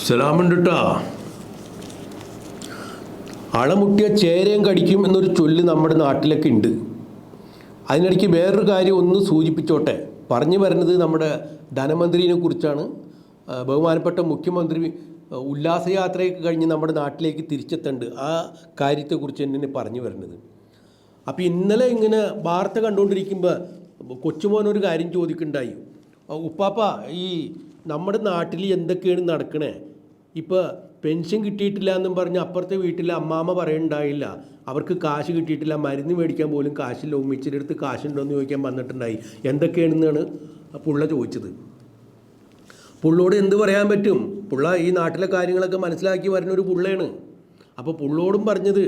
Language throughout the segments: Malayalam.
സലാമുണ്ട് അളമുട്ടിയ ചേരയും കടിക്കും എന്നൊരു ചൊല്ല് നമ്മുടെ നാട്ടിലൊക്കെ ഉണ്ട്. അതിനിടയ്ക്ക് വേറൊരു കാര്യം ഒന്ന് സൂചിപ്പിച്ചോട്ടെ. പറഞ്ഞു വരുന്നത് നമ്മുടെ ധനമന്ത്രിനെ കുറിച്ചാണ്. ബഹുമാനപ്പെട്ട മുഖ്യമന്ത്രി ഉല്ലാസയാത്രയൊക്കെ കഴിഞ്ഞ് നമ്മുടെ നാട്ടിലേക്ക് തിരിച്ചെത്തേണ്ട ആ കാര്യത്തെക്കുറിച്ച് എന്നെ പറഞ്ഞു വരുന്നത്. അപ്പോൾ ഇന്നലെ ഇങ്ങനെ വാർത്ത കണ്ടുകൊണ്ടിരിക്കുമ്പോൾ കൊച്ചുമോനൊരു കാര്യം ചോദിക്കുന്നുണ്ടായി. ഉപ്പാപ്പ ഈ നമ്മുടെ നാട്ടിൽ എന്തൊക്കെയാണ് നടക്കണേ? ഇപ്പോൾ പെൻഷൻ കിട്ടിയിട്ടില്ല എന്നും പറഞ്ഞ് അപ്പുറത്തെ വീട്ടിലെ അമ്മാമ്മ പറയുന്നുണ്ടായില്ല അവർക്ക് കാശ് കിട്ടിയിട്ടില്ല മരുന്ന് മേടിക്കാൻ പോലും കാശില്ല. ഉമ്മിച്ചിന്റെ അടുത്ത് കാശുണ്ടോ എന്ന് ചോദിക്കാൻ വന്നിട്ടുണ്ടായി. എന്തൊക്കെയാണെന്നാണ് പുള്ള ചോദിച്ചത്. പുള്ളോട് എന്ത് പറയാൻ പറ്റും? പുള്ള ഈ നാട്ടിലെ കാര്യങ്ങളൊക്കെ മനസ്സിലാക്കി വരുന്ന ഒരു പുള്ളയാണ്. അപ്പോൾ പുള്ളോടും പറഞ്ഞത്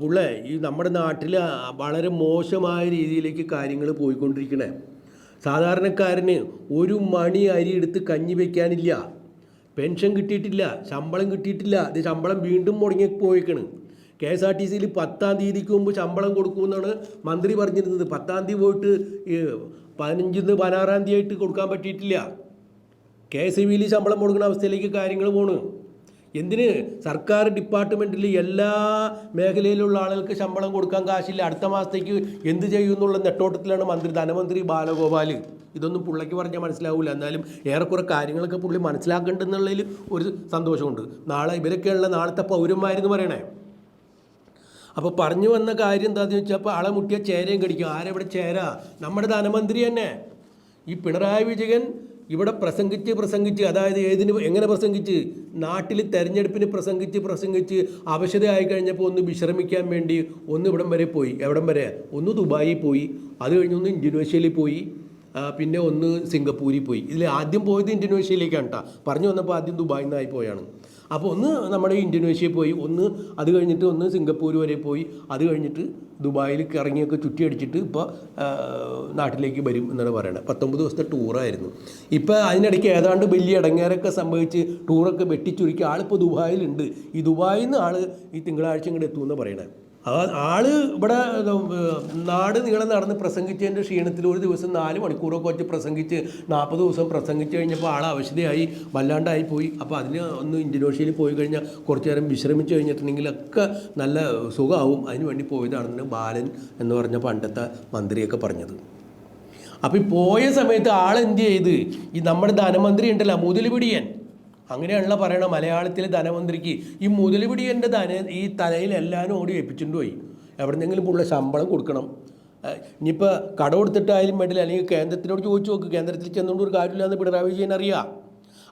പുള്ളേ ഈ നമ്മുടെ നാട്ടിൽ വളരെ മോശമായ രീതിയിലേക്ക് കാര്യങ്ങൾ പോയിക്കൊണ്ടിരിക്കണേ. സാധാരണക്കാരന് ഒരു മണി അരി എടുത്ത് കഞ്ഞി വയ്ക്കാനില്ല പെൻഷൻ കിട്ടിയിട്ടില്ല ശമ്പളം കിട്ടിയിട്ടില്ല. ഇത് ശമ്പളം വീണ്ടും മുടങ്ങി പോയിക്കണ്. കെ എസ് ആർ ടി സിയിൽ പത്താം തീയതിക്ക് മുമ്പ് ശമ്പളം കൊടുക്കുമെന്നാണ് മന്ത്രി പറഞ്ഞിരുന്നത്. പത്താം തീയതി പോയിട്ട് പതിനഞ്ചിന്ന് പതിനാറാം തീയതി ആയിട്ട് കൊടുക്കാൻ പറ്റിയിട്ടില്ല. കെ എസ് ഇ ബിയിൽ ശമ്പളം കൊടുക്കുന്ന അവസ്ഥയിലേക്ക് കാര്യങ്ങൾ പോണ്. എന്തിന്? സർക്കാർ ഡിപ്പാർട്ട്മെന്റിൽ എല്ലാ മേഖലയിലുള്ള ആളുകൾക്ക് ശമ്പളം കൊടുക്കാൻ കാശില്ല. അടുത്ത മാസത്തേക്ക് എന്ത് ചെയ്യും എന്നുള്ള നെട്ടോട്ടത്തിലാണ് മന്ത്രി ധനമന്ത്രി ബാലഗോപാൽ ഇതൊന്നും പുള്ളിക്ക് പറഞ്ഞാൽ മനസ്സിലാവില്ല എന്നാലും ഏറെക്കുറെ കാര്യങ്ങളൊക്കെ പുള്ളി മനസ്സിലാക്കേണ്ടെന്നുള്ളതിൽ ഒരു സന്തോഷമുണ്ട്. നാളെ ഇവരൊക്കെയുള്ള നാളത്തെ പൗരന്മാരെന്ന് പറയണേ. അപ്പോൾ പറഞ്ഞു വന്ന കാര്യം എന്താണെന്ന് വെച്ചാൽ അപ്പോൾ ആളെ മുട്ടിയ ചേരയും കടിക്കും. ആരെവിടെ ചേര? നമ്മുടെ ധനമന്ത്രി തന്നെ. ഈ പിണറായി വിജയൻ ഇവിടെ പ്രസംഗിച്ച് പ്രസംഗിച്ച് അതായത് ഏതിന് എങ്ങനെ പ്രസംഗിച്ച്? നാട്ടിൽ തെരഞ്ഞെടുപ്പിന് പ്രസംഗിച്ച് പ്രസംഗിച്ച് അവശതയായി കഴിഞ്ഞപ്പോൾ ഒന്ന് വിശ്രമിക്കാൻ വേണ്ടി ഒന്ന് ഇവിടം വരെ പോയി. എവിടം വരെ? ഒന്ന് ദുബായിൽ പോയി. അത് കഴിഞ്ഞ് ഒന്ന് ഇൻഡോനേഷ്യയിൽ പോയി. പിന്നെ ഒന്ന് സിംഗപ്പൂരിൽ പോയി. ഇതിൽ ആദ്യം പോയത് ഇൻഡോനേഷ്യയിലേക്കാണ് കേട്ടോ പറഞ്ഞു വന്നപ്പോൾ ആദ്യം ദുബായിൽ നിന്നായി പോയാണ്. അപ്പോൾ ഒന്ന് നമ്മുടെ ഇന്തോനേഷ്യയിൽ പോയി ഒന്ന് അത് കഴിഞ്ഞിട്ട് ഒന്ന് സിംഗപ്പൂർ വരെ പോയി അത് കഴിഞ്ഞിട്ട് ദുബായിൽ ഇറങ്ങിയൊക്കെ ചുറ്റി അടിച്ചിട്ട് ഇപ്പോൾ നാട്ടിലേക്ക് വരും എന്നാണ് പറയുന്നത് പത്തൊമ്പത് ദിവസത്തെ ടൂറായിരുന്നു ഇപ്പോൾ അതിനിടയ്ക്ക് ഏതാണ്ട് വലിയ ഇടങ്ങേരൊക്കെ സംഭവിച്ച് ടൂറൊക്കെ വെട്ടിച്ചുരുക്കി ആളിപ്പോൾ ദുബായിലുണ്ട്. ഈ ദുബായിൽ നിന്ന് ആൾ ഈ തിങ്കളാഴ്ച ഇങ്ങോട്ട് എത്തുമെന്ന് പറയണത് ആ ആൾ ഇവിടെ നാട് നീളം നടന്ന് പ്രസംഗിച്ചതിന്റെ ക്ഷീണത്തിൽ ഒരു ദിവസം നാല് മണിക്കൂറൊക്കെ വെച്ച് പ്രസംഗിച്ച് നാൽപ്പത് ദിവസം പ്രസംഗിച്ച് കഴിഞ്ഞപ്പോൾ ആൾ അവശതയായി വല്ലാണ്ടായി പോയി. അപ്പോൾ അതിന് ഒന്ന് ഇന്തോനേഷ്യയിൽ പോയി കഴിഞ്ഞാൽ കുറച്ച് നേരം വിശ്രമിച്ച് കഴിഞ്ഞിട്ടുണ്ടെങ്കിലൊക്കെ നല്ല സുഖമാവും അതിന് വേണ്ടി പോയതാണെന്ന് ബാലൻ എന്ന് പറഞ്ഞ പണ്ടത്തെ മന്ത്രിയൊക്കെ പറഞ്ഞത്. അപ്പോൾ ഈ പോയ സമയത്ത് ആളെന്ത് ചെയ്ത്? ഈ നമ്മുടെ ധനമന്ത്രി ഉണ്ടല്ലോ മുതലുപിടിയൻ. അങ്ങനെയാണല്ലോ പറയണ മലയാളത്തിലെ ധനമന്ത്രിക്ക് ഈ മുതലുപിടി എന്റെ ധന ഈ തലയിൽ എല്ലാവരും ഓടി വെപ്പിച്ചിട്ട് പോയി. എവിടെന്നെങ്കിലും പുള്ള ശമ്പളം കൊടുക്കണം. ഇനിയിപ്പോൾ കട കൊടുത്തിട്ടായാലും വേണ്ടില്ല. അല്ലെങ്കിൽ കേന്ദ്രത്തിനോട് ചോദിച്ചു നോക്ക്. കേന്ദ്രത്തിൽ ചെന്നുകൊണ്ട് ഒരു കാര്യമില്ല എന്ന് പിണറായി വിജയൻ അറിയാം.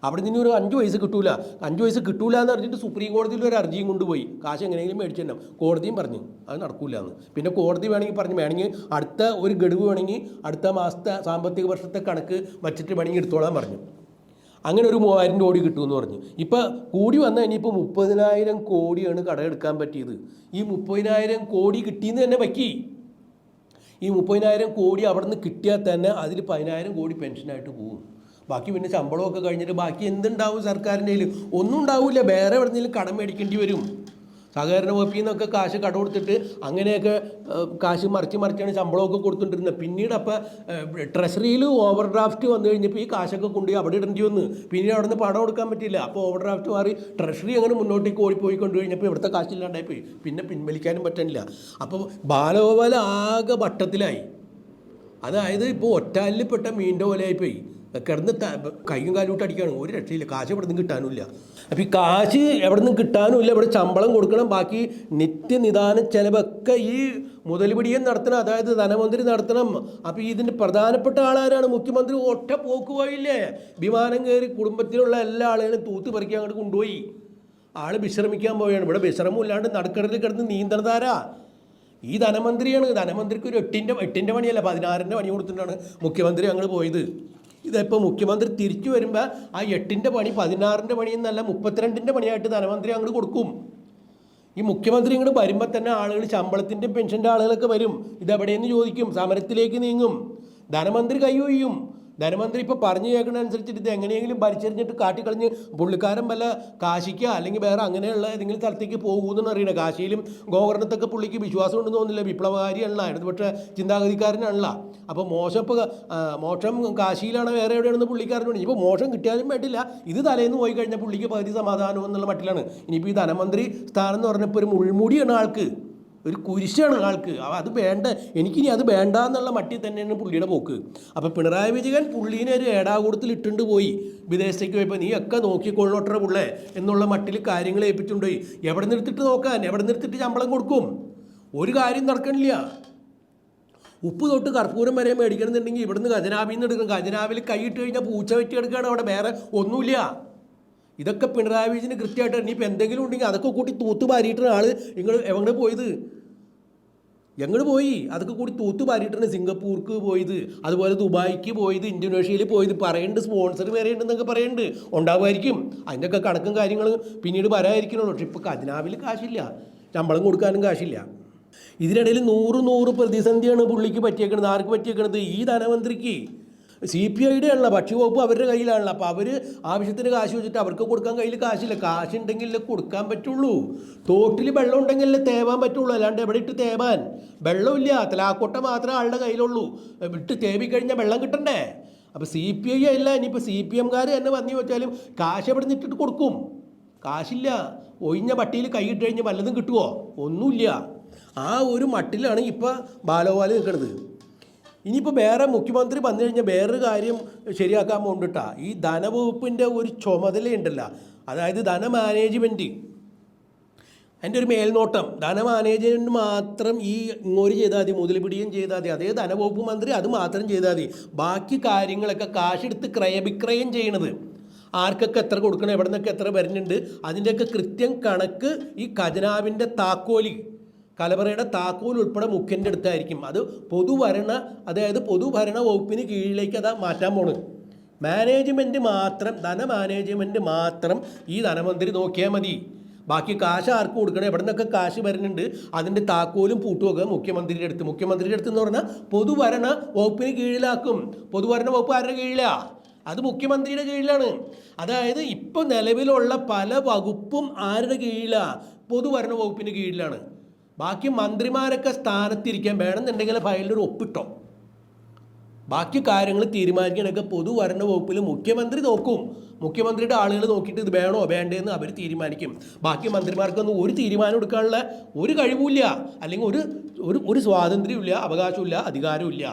അവിടെ നിന്ന് ഒരു അഞ്ച് വയസ്സ് കിട്ടൂല. അഞ്ച് വയസ്സ് കിട്ടൂല എന്ന് പറഞ്ഞിട്ട് സുപ്രീം കോടതിയിൽ ഒരു അർജിയും കൊണ്ടുപോയി. കാശ് എങ്ങനെയെങ്കിലും മേടിച്ചു തന്നെ കോടതിയും പറഞ്ഞു. അത് നടക്കൂല എന്ന് പിന്നെ കോടതി വേണമെങ്കിൽ പറഞ്ഞു. വേണമെങ്കിൽ അടുത്ത ഒരു ഗഡുവ് വേണമെങ്കിൽ അടുത്ത മാസത്തെ സാമ്പത്തിക വർഷത്തെ കണക്ക് വച്ചിട്ട് വേണമെങ്കിൽ എടുത്തോളാൻ പറഞ്ഞു. അങ്ങനെ ഒരു മൂവായിരം കോടി കിട്ടുമെന്ന് പറഞ്ഞു. ഇപ്പം കൂടി വന്നാൽ ഇനിയിപ്പോൾ മുപ്പതിനായിരം കോടിയാണ് കടമെടുക്കാൻ പറ്റിയത്. ഈ മുപ്പതിനായിരം കോടി കിട്ടിയെന്ന് തന്നെ പറ്റി. ഈ മുപ്പതിനായിരം കോടി അവിടെ നിന്ന് കിട്ടിയാൽ തന്നെ അതിൽ പതിനായിരം കോടി പെൻഷനായിട്ട് പോകും. ബാക്കി പിന്നെ ശമ്പളമൊക്കെ കഴിഞ്ഞിട്ട് ബാക്കി എന്തുണ്ടാവും സർക്കാരിന്റെ കയ്യിൽ ഒന്നും ഉണ്ടാവില്ല. വേറെ എവിടെ നിന്നെങ്കിലും കടം മേടിക്കേണ്ടി വരും. സഹകരണ വകുപ്പിൽ നിന്നൊക്കെ കാശ് കട കൊടുത്തിട്ട് അങ്ങനെയൊക്കെ കാശ് മറിച്ച് മറിച്ചാണ് ശമ്പളമൊക്കെ കൊടുത്തുകൊണ്ടിരുന്നത് പിന്നീട് അപ്പോൾ ട്രഷറിയിൽ ഓവർ ഡ്രാഫ്റ്റ് വന്നു കഴിഞ്ഞപ്പോൾ ഈ കാശൊക്കെ കൊണ്ടുപോയി അവിടെ ഇടേണ്ടി വന്നു. പിന്നീട് അവിടെ നിന്ന് പണം കൊടുക്കാൻ പറ്റില്ല അപ്പോൾ ഓവർ ഡ്രാഫ്റ്റ് മാറി ട്രഷറി അങ്ങനെ മുന്നോട്ടേക്ക് ഓടിപ്പോയി കൊണ്ടു കഴിഞ്ഞപ്പോൾ ഇവിടുത്തെ കാശില്ലാണ്ടായിപ്പോയി. പിന്നെ പിൻവലിക്കാനും പറ്റണില്ല. അപ്പോൾ ബാലഗോപാൽ ആകെ വട്ടത്തിലായി. അതായത് ഇപ്പോൾ ഒറ്റാലിൽപ്പെട്ട മീന്റെ പോലെയായിപ്പോയി. കിടന്ന് കൈയും കാലും ഇട്ട് അടിക്കുകയാണ്. ഒരു രക്ഷയില്ല. കാശ് എവിടെ നിന്ന് കിട്ടാനുമില്ല. അപ്പോൾ ഈ കാശ് എവിടെ നിന്ന് കിട്ടാനുമില്ല. ഇവിടെ ശമ്പളം കൊടുക്കണം. ബാക്കി നിത്യനിദാന ചെലവൊക്കെ ഈ മുതൽപിടിയൻ നടത്തണം. അതായത് ധനമന്ത്രി നടത്തണം. അപ്പോൾ ഇതിന്റെ പ്രധാനപ്പെട്ട ആളാരാണ്? മുഖ്യമന്ത്രി ഒറ്റ പോക്ക് പോയില്ലേ? വിമാനം കയറി കുടുംബത്തിലുള്ള എല്ലാ ആളുകളും തൂത്ത് പറിക്കാൻ അങ്ങോട്ട് കൊണ്ടുപോയി. ആൾ വിശ്രമിക്കാൻ പോവുകയാണ്. ഇവിടെ വിശ്രമമില്ലാണ്ട് നടുക്കടലിൽ കിടന്ന് നീന്തണതാരാ? ഈ ധനമന്ത്രിയാണ്. ധനമന്ത്രിക്ക് ഒരു എട്ടിന്റെ എട്ടിന്റെ പണിയല്ല പതിനാറിന്റെ പണി കൊടുത്തിട്ടാണ് മുഖ്യമന്ത്രി അങ്ങോട്ട് പോയത്. ഇതിപ്പോൾ മുഖ്യമന്ത്രി തിരിച്ചു വരുമ്പോൾ ആ എട്ടിന്റെ പണി പതിനാറിന്റെ പണി എന്നല്ല മുപ്പത്തിരണ്ടിന്റെ പണിയായിട്ട് ധനമന്ത്രി അങ്ങോട്ട് കൊടുക്കും. ഈ മുഖ്യമന്ത്രി ഇങ്ങോട്ട് വരുമ്പോൾ തന്നെ ആളുകൾ ശമ്പളത്തിന്റെ പെൻഷന്റെ ആളുകളൊക്കെ വരും. ഇതെവിടെയെന്ന് ചോദിക്കും? സമരത്തിലേക്ക് നീങ്ങും. ധനമന്ത്രി കൈ ഒയ്യും ധനമന്ത്രി ഇപ്പോൾ പറഞ്ഞു കേൾക്കുന്നതനുസരിച്ച് ഇത് എങ്ങനെയെങ്കിലും ഭരിച്ചെറിഞ്ഞിട്ട് കാട്ടിക്കളഞ്ഞ് പുള്ളിക്കാരൻ വല്ല കാശിക്ക് അല്ലെങ്കിൽ വേറെ അങ്ങനെയുള്ള ഏതെങ്കിലും സ്ഥലത്തേക്ക് പോകുമെന്നാണ് അറിയണത്. കാശിയിലും ഗോവർണത്തൊക്കെ പുള്ളിക്ക് വിശ്വാസം ഉണ്ടെന്ന് തോന്നുന്നില്ല. വിപ്ലവകാരിയല്ല ഇടതുപക്ഷ ചിന്താഗതിക്കാരനല്ല അപ്പോൾ മോശം ഇപ്പോൾ മോക്ഷം കാശിയിലാണ് വേറെ എവിടെയാണെന്ന് പുള്ളിക്കാരനുണ്ട് ഇപ്പോൾ മോശം കിട്ടിയാലും വേണ്ടില്ല. ഇത് തലേന്ന് പോയി കഴിഞ്ഞാൽ പുള്ളിക്ക് പകുതി സമാധാനം എന്നുള്ള മട്ടിലാണ്. ഇനിയിപ്പോൾ ഈ ധനമന്ത്രി സ്ഥാനം എന്ന് പറഞ്ഞപ്പോൾ ഒരു മുൾമുടിയാണ് ആൾക്ക്. ഒരു കുരിശാണ് ആൾക്ക്. അത് വേണ്ട. എനിക്കിനി അത് വേണ്ട എന്നുള്ള മട്ടിൽ തന്നെയാണ് പുള്ളിയുടെ പോക്ക്. അപ്പോൾ പിണറായി വിജയൻ പുള്ളീനെ ഒരു ഏടാകൂടത്തിൽ ഇട്ടുകൊണ്ട് പോയി. വിദേശത്തേക്ക് പോയപ്പോൾ നീ ഒക്കെ നോക്കിക്കൊള്ളോട്ടറ പുള്ളേ എന്നുള്ള മട്ടിൽ കാര്യങ്ങൾ ഏൽപ്പിച്ചുകൊണ്ടുപോയി എവിടെ നിർത്തിട്ട് നോക്കാൻ? എവിടെ നിർത്തിട്ട് ശമ്പളം കൊടുക്കും? ഒരു കാര്യം നടക്കണില്ല. ഉപ്പ് തൊട്ട് കർപ്പൂരം വരെ മേടിക്കണമെന്നുണ്ടെങ്കിൽ ഇവിടുന്ന് ഖജനാവിൽ നിന്ന് എടുക്കണം. ഖജനാവിൽ കൈയിട്ട് കഴിഞ്ഞാൽ പൂച്ച വെറ്റി എടുക്കുകയാണ്. അവിടെ വേറെ ഒന്നുമില്ല. ഇതൊക്കെ പിണറായി വിജയന് കൃത്യമായിട്ട് ഇനിയിപ്പോൾ എന്തെങ്കിലും ഉണ്ടെങ്കിൽ അതൊക്കെ കൂട്ടി തൂത്ത് പാരിയിട്ടാണ് ആൾ നിങ്ങൾ എവിടെ പോയത്? ഞങ്ങൾ പോയി? അതൊക്കെ കൂടി തൂത്ത് പാരിയിട്ടാണ് സിംഗപ്പൂർക്ക് പോയത് അതുപോലെ ദുബായിക്ക് പോയത് ഇന്തോനേഷ്യയിൽ പോയത്. പറയുന്നുണ്ട് സ്പോൺസർ വരെ ഉണ്ടെന്നൊക്കെ പറയുന്നുണ്ട് ഉണ്ടാവുമായിരിക്കും. അതിന്റെയൊക്കെ കണക്കും കാര്യങ്ങളും പിന്നീട് വരാതിരിക്കണുള്ളൂ. പക്ഷെ ഇപ്പോൾ ഖജനാവിൽ കാശില്ല. ശമ്പളം കൊടുക്കാനും കാശില്ല. ഇതിനിടയിൽ നൂറ് നൂറ് പ്രതിസന്ധിയാണ് പുള്ളിക്ക് പറ്റിയേക്കണത്. ആർക്ക് പറ്റിയേക്കണത്? ഈ ധനമന്ത്രിക്ക്. സി പി ഐയുടെ ആണല്ലോ ഭക്ഷ്യവകുപ്പ് അവരുടെ കയ്യിലാണല്ലോ. അപ്പോൾ അവർ ആവശ്യത്തിന് കാശ് വെച്ചിട്ട് അവർക്ക് കൊടുക്കാൻ കയ്യിൽ കാശില്ല. കാശുണ്ടെങ്കിലേ കൊടുക്കാൻ പറ്റുള്ളൂ. തോട്ടിൽ വെള്ളം ഉണ്ടെങ്കിലേ തേവാൻ പറ്റുള്ളൂ. അല്ലാണ്ട് എവിടെ ഇട്ട് തേവാൻ? വെള്ളമില്ല. തലാക്കോട്ട മാത്രമേ ആളുടെ കയ്യിലുള്ളൂ. ഇട്ട് തേവിക്കഴിഞ്ഞാൽ വെള്ളം കിട്ടണ്ടേ? അപ്പോൾ സി പി ഐ അല്ല. ഇനിയിപ്പോൾ സി പി എംകാർ തന്നെ വന്നു വെച്ചാലും കാശ് എവിടെ നിന്നിട്ടിട്ട് കൊടുക്കും? കാശില്ല. ഒഴിഞ്ഞ പട്ടിയിൽ കൈയിട്ട് കഴിഞ്ഞ് വല്ലതും കിട്ടുമോ ഒന്നുമില്ല. ആ ഒരു മട്ടിലാണ് ഇപ്പോൾ ബാലോപാൽ നിൽക്കുന്നത് ഇനിയിപ്പോൾ വേറെ മുഖ്യമന്ത്രി വന്നു കഴിഞ്ഞാൽ വേറൊരു കാര്യം ശരിയാക്കാൻ പോകണ്ടിട്ടാ ഈ ധനവകുപ്പിന്റെ ഒരു ചുമതലയുണ്ടല്ല അതായത് ധന മാനേജ്മെന്റ് അതിന്റെ ഒരു മേൽനോട്ടം. ധന മാനേജ്മെന്റ് മാത്രം ഈ ഇങ്ങോട്ട് ചെയ്താൽ മതി മുതൽപിടിയും ചെയ്താൽ മതി. അതേ ധനവകുപ്പ് മന്ത്രി അത് മാത്രം ചെയ്താൽ മതി. ബാക്കി കാര്യങ്ങളൊക്കെ കാശെടുത്ത് ക്രയവിക്രയം ചെയ്യണത്. ആർക്കൊക്കെ എത്ര കൊടുക്കണം എവിടെ നിന്നൊക്കെ എത്ര വരുന്നുണ്ട് അതിന്റെയൊക്കെ കൃത്യം കണക്ക് ഈ ഖജനാവിന്റെ താക്കോലി. കലവറയുടെ താക്കോൽ ഉൾപ്പെടെ മുഖ്യന്റെ അടുത്തായിരിക്കും. അത് പൊതുഭരണ അതായത് പൊതുഭരണ വകുപ്പിന് കീഴിലേക്ക് അത് മാറ്റാൻ പോണ് മാനേജ്മെന്റ് മാത്രം ധന മാനേജ്മെന്റ് മാത്രം ഈ ധനമന്ത്രി നോക്കിയാൽ മതി. ബാക്കി കാശ് ആർക്ക് കൊടുക്കണം എവിടെ നിന്നൊക്കെ കാശ് വരുന്നുണ്ട് അതിന്റെ താക്കോലും പൂട്ടുമൊക്കെ മുഖ്യമന്ത്രിയുടെ അടുത്ത്. മുഖ്യമന്ത്രിയുടെ അടുത്ത് എന്ന് പറഞ്ഞാൽ പൊതുഭരണ വകുപ്പിന് കീഴിലാക്കും. പൊതുഭരണ വകുപ്പ് ആരുടെ കീഴിലാണ് അത് മുഖ്യമന്ത്രിയുടെ കീഴിലാണ്. അതായത് ഇപ്പോൾ നിലവിലുള്ള പല വകുപ്പും ആരുടെ കീഴിലാണ് പൊതുഭരണ വകുപ്പിന് കീഴിലാണ്. ബാക്കി മന്ത്രിമാരൊക്കെ സ്ഥാനത്തിരിക്കാൻ വേണമെന്നുണ്ടെങ്കിൽ ഫയലിലൊരു ഒപ്പിട്ടോ. ബാക്കി കാര്യങ്ങൾ തീരുമാനിക്കാനൊക്കെ പൊതുവരണ വകുപ്പിൽ മുഖ്യമന്ത്രി നോക്കും. മുഖ്യമന്ത്രിയുടെ ആളുകൾ നോക്കിയിട്ട് ഇത് വേണോ വേണ്ടേന്ന് അവർ തീരുമാനിക്കും. ബാക്കി മന്ത്രിമാർക്കൊന്നും ഒരു തീരുമാനം എടുക്കാനുള്ള ഒരു കഴിവുമില്ല. അല്ലെങ്കിൽ ഒരു ഒരു ഒരു സ്വാതന്ത്ര്യമില്ല അവകാശമില്ല അധികാരമില്ല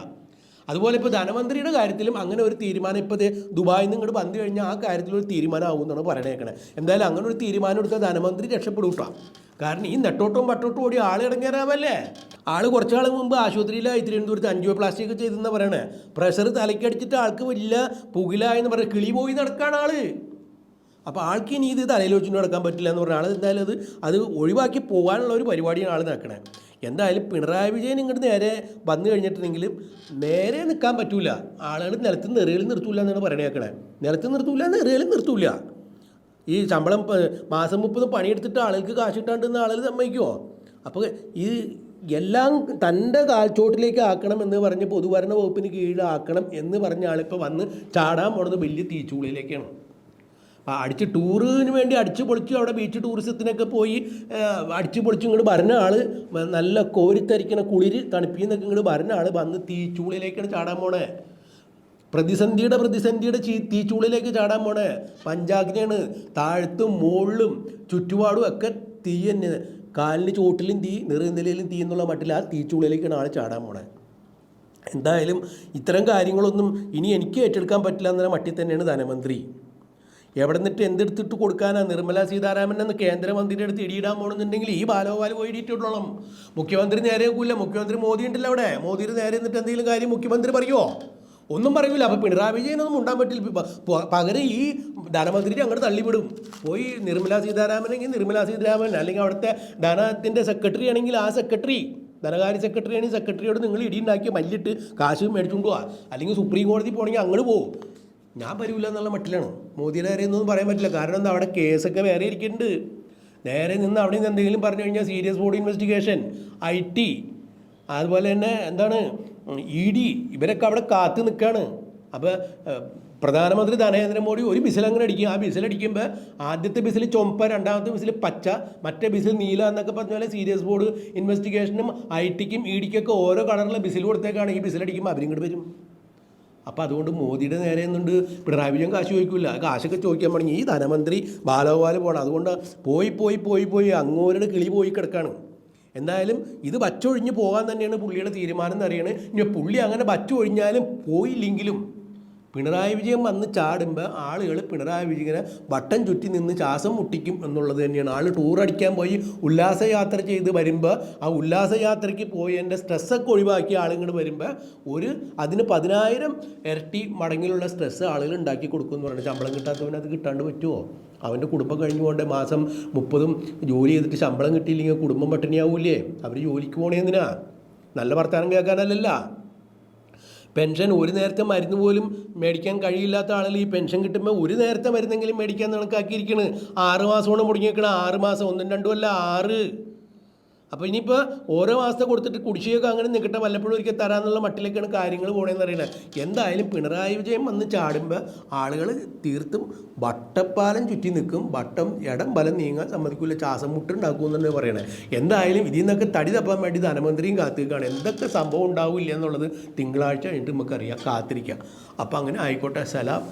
അതുപോലെ ഇപ്പോൾ ധനമന്ത്രിയുടെ കാര്യത്തിലും അങ്ങനെ ഒരു തീരുമാനം ഇപ്പോൾ ദുബായിൽ നിന്ന് ഇങ്ങോട്ട് വന്നു കഴിഞ്ഞാൽ ആ കാര്യത്തിൽ ഒരു തീരുമാനമാകും എന്നാണ് പറയണേക്കണേ. എന്തായാലും അങ്ങനെ ഒരു തീരുമാനം എടുത്താൽ ധനമന്ത്രി രക്ഷപ്പെടും കേട്ടോ. കാരണം ഈ നെട്ടോട്ടവും പട്ടോട്ടും ഓടി ആൾ ഇടങ്ങേറാവല്ലേ? ആൾ കുറച്ച് നാൾ മുമ്പ് ആശുപത്രിയിലായി തിരുവനന്തപുരത്ത് അഞ്ചോ പ്ലാസ്റ്റിക് ചെയ്തെന്ന് പറയണേ. പ്രഷർ തലയ്ക്കടിച്ചിട്ട് ആൾക്ക് വലിയ പുകിലായെന്ന് പറഞ്ഞ കിളി പോയി നടക്കാണ് ആൾ. അപ്പോൾ ആൾക്ക് ഇനി ഇത് തലയിൽ നടക്കാൻ പറ്റില്ല എന്ന് പറഞ്ഞാൽ ആൾ എന്തായാലും അത് അത് ഒഴിവാക്കി പോകാനുള്ള ഒരു പരിപാടിയാണ് ആൾ നടക്കണേ. എന്തായാലും പിണറായി വിജയൻ ഇങ്ങോട്ട് നേരെ വന്നു കഴിഞ്ഞിട്ടുണ്ടെങ്കിലും നേരെ നിൽക്കാൻ പറ്റൂല. ആളുകൾ നിലത്ത് നിറയിൽ നിർത്തൂല എന്നാണ് പറയണേക്കണേ നിലത്ത് നിർത്തൂല നിറയിൽ നിർത്തൂല. ഈ ശമ്പളം മാസം മുപ്പത് പണിയെടുത്തിട്ട് ആളുകൾക്ക് കാശ് കിട്ടാണ്ടെന്ന് ആളുകൾ സമ്മതിക്കുമോ അപ്പോൾ ഈ എല്ലാം തന്റെ കാൽച്ചോട്ടിലേക്ക് ആക്കണം എന്ന് പറഞ്ഞ് പൊതുഭരണ വകുപ്പിന് കീഴിലാക്കണം എന്ന് പറഞ്ഞ ആളിപ്പോൾ വന്ന് ചാടാൻ പോണത് വലിയ തീച്ചുള്ളിലേക്കാണ് ആ അടിച്ച് ടൂറിന് വേണ്ടി അടിച്ച് പൊളിച്ച് അവിടെ ബീച്ച് ടൂറിസത്തിനൊക്കെ പോയി അടിച്ച് പൊളിച്ച് ഇങ്ങോട്ട് ഭരണ ആൾ നല്ല കോരിത്തരിക്കണ കുളിര് തണുപ്പിന്നൊക്കെ ഇങ്ങോട്ട് ഭരണ ആൾ വന്ന് തീച്ചുള്ളിലേക്കാണ് ചാടാൻ പോണേ. പ്രതിസന്ധിയുടെ പ്രതിസന്ധിയുടെ ചീ തീച്ചുള്ളിലേക്ക് ചാടാൻ പോണേ. പഞ്ചാഗ്നിയാണ്. താഴത്തും മുകളിലും ചുറ്റുപാടും ഒക്കെ തീ തന്നെ. കാലിന് ചോട്ടിലും തീ നെറുനിലയിലും തീ എന്നുള്ള മട്ടിൽ ആ തീച്ചുള്ളിലേക്കാണ് ആൾ ചാടാൻ പോണേ. എന്തായാലും ഇത്തരം കാര്യങ്ങളൊന്നും ഇനി എനിക്ക് ഏറ്റെടുക്കാൻ പറ്റില്ല എന്ന മട്ടിൽ തന്നെയാണ് ധനമന്ത്രി. എവിടെ നിന്നിട്ട് എന്തെടുത്തിട്ട് കൊടുക്കാനാ നിർമ്മല സീതാരാമൻ എന്ന കേന്ദ്രമന്ത്രിയുടെ അടുത്ത് ഇടിയിടാൻ പോകണമെന്നുണ്ടെങ്കിൽ ഈ ബാലോപാൽ പോയി ഇടിയിട്ടിട്ടോളം മുഖ്യമന്ത്രി നേരെ കൂല്ല മുഖ്യമന്ത്രി മോദി ഉണ്ടല്ലോ അവിടെ. മോദിയുടെ നേരെ നിന്നിട്ട് എന്തെങ്കിലും കാര്യം മുഖ്യമന്ത്രി പറയുമോ ഒന്നും പറയൂല. അപ്പോൾ പിണറായി വിജയനൊന്നും ഉണ്ടാൻ പറ്റില്ല. പകരം ഈ ധനമന്ത്രി അങ്ങോട്ട് തള്ളിവിടും. പോയി നിർമ്മല സീതാരാമനെങ്കിൽ നിർമ്മല സീതാരാമൻ അല്ലെങ്കിൽ അവിടുത്തെ ധനത്തിന്റെ സെക്രട്ടറി ആണെങ്കിൽ ആ സെക്രട്ടറി ധനകാര്യ സെക്രട്ടറി ആണെങ്കിൽ സെക്രട്ടറിയോട് നിങ്ങൾ ഇടിയുണ്ടാക്കി മല്ലിട്ട് കാശ് മേടിച്ചുകൊണ്ട് പോവാ അല്ലെങ്കിൽ സുപ്രീം കോടതി പോകണമെങ്കിൽ അങ്ങോട്ട് പോകും ഞാൻ വരൂല എന്നുള്ള മട്ടിലാണ്. മോദിയുടെ നേരെ ഒന്നും പറയാൻ പറ്റില്ല. കാരണം എന്താ? അവിടെ കേസൊക്കെ വേറെ ഇരിക്കുന്നുണ്ട്. നേരെ നിന്ന് അവിടെ നിന്ന് എന്തെങ്കിലും പറഞ്ഞു കഴിഞ്ഞാൽ serious body investigation I T അതുപോലെ തന്നെ എന്താണ്? ഇ ഡി ഇവരൊക്കെ അവിടെ കാത്തു നിൽക്കുകയാണ് അപ്പോൾ പ്രധാനമന്ത്രി നരേന്ദ്രമോദി ഒരു ബിസിൽ അങ്ങനെ അടിക്കും. ആ ബിസിൽ അടിക്കുമ്പോൾ ആദ്യത്തെ ബിസിൽ ചുമപ്പ രണ്ടാമത്തെ ബിസിൽ പച്ച മറ്റേ ബിസിൽ നീല എന്നൊക്കെ പറഞ്ഞ പോലെ സീരിയസ് ബോർഡ് ഇൻവെസ്റ്റിഗേഷനും ഐ ടിക്കും ഇ ഡിക്കൊക്കെ ഓരോ കളറിലെ ബിസിൽ കൊടുത്തേക്കാണ്. ഈ ബിസിൽ അടിക്കുമ്പോൾ അവരും അവരിങ്ങോട്ട് വരും. അപ്പോൾ അതുകൊണ്ട് മോദിയുടെ നേരെ നിന്നുണ്ട് പിണറായി വിജയൻ കാശ് ചോദിക്കില്ല കാശൊക്കെ ചോദിക്കാൻ തുടങ്ങി ഈ ധനമന്ത്രി ബാലഗോപാൽ പോകണം അതുകൊണ്ട് പോയി പോയി പോയി പോയി അങ്ങോരുടെ കിളി പോയി കിടക്കാണ്. എന്തായാലും ഇത് വച്ചൊഴിഞ്ഞ് പോകാൻ തന്നെയാണ് പുള്ളിയുടെ തീരുമാനം എന്നറിയണേ ഇനി പുള്ളി അങ്ങനെ വച്ചൊഴിഞ്ഞാലും പോയില്ലെങ്കിലും പിണറായി വിജയൻ വന്ന് ചാടുമ്പോൾ ആളുകൾ പിണറായി വിജയനെ വട്ടം ചുറ്റി നിന്ന് ശ്വാസം മുട്ടിക്കും എന്നുള്ളത് തന്നെയാണ്. ആൾ ടൂർ അടിക്കാൻ പോയി ഉല്ലാസയാത്ര ചെയ്ത് വരുമ്പോൾ ആ ഉല്ലാസയാത്രയ്ക്ക് പോയി എന്റെ സ്ട്രെസ്സൊക്കെ ഒഴിവാക്കി ആളുകൾ വരുമ്പോൾ ഒരു അതിന് പതിനായിരം ഇരട്ടി മടങ്ങിലുള്ള സ്ട്രെസ്സ് ആളുകൾ ഉണ്ടാക്കി കൊടുക്കും എന്ന് പറഞ്ഞാൽ ശമ്പളം കിട്ടാത്തവന് അത് കിട്ടാണ്ട് പറ്റുമോ അവന്റെ കുടുംബം കഴിഞ്ഞു പോകേണ്ട? മാസം മുപ്പതും ജോലി ചെയ്തിട്ട് ശമ്പളം കിട്ടിയില്ലെങ്കിൽ കുടുംബം പട്ടിണിയാവൂലേ അവർ ജോലിക്ക് പോകണേ എന്തിനാ? നല്ല വർത്തമാനം കേൾക്കാനല്ലല്ല. പെൻഷൻ ഒരു നേരത്തെ മരുന്ന് പോലും മേടിക്കാൻ കഴിയില്ലാത്ത ആളുകൾ ഈ പെൻഷൻ കിട്ടുമ്പോൾ ഒരു നേരത്തെ മരുന്നെങ്കിലും മേടിക്കാൻ കണക്കാക്കിയിരിക്കുന്നത് ആറ് മാസം കൊണ്ട് മുടങ്ങിയേക്കണ. ആറ് മാസം ഒന്നും രണ്ടും അല്ല ആറ്. അപ്പോൾ ഇനിയിപ്പോൾ ഓരോ മാസത്തെ കൊടുത്തിട്ട് കുടിശ്ശിയൊക്കെ അങ്ങനെ നിൽക്കട്ടെ വല്ലപ്പോഴും ഒരിക്കൽ തരാമെന്നുള്ള മട്ടിലേക്കാണ് കാര്യങ്ങൾ പോകണമെന്ന് അറിയണത് എന്തായാലും പിണറായി വിജയൻ വന്ന് ചാടുമ്പോൾ ആളുകൾ തീർത്തും വട്ടപ്പാലം ചുറ്റി നിൽക്കും വട്ടം ഇടം ബലം നീങ്ങാൻ സമ്മതിക്കില്ല ശ്വാസം മുട്ടുണ്ടാക്കുമെന്നാണ് പറയണത് എന്തായാലും ഇതിൽ നിന്നൊക്കെ തടി തപ്പാൻ വേണ്ടി ധനമന്ത്രിയും കാത്തിരിക്കുകയാണ് എന്തൊക്കെ സംഭവം ഉണ്ടാവില്ല എന്നുള്ളത് തിങ്കളാഴ്ച കഴിഞ്ഞിട്ട് നമുക്കറിയാം കാത്തിരിക്കാം. അപ്പോൾ അങ്ങനെ ആയിക്കോട്ടെ സലാം.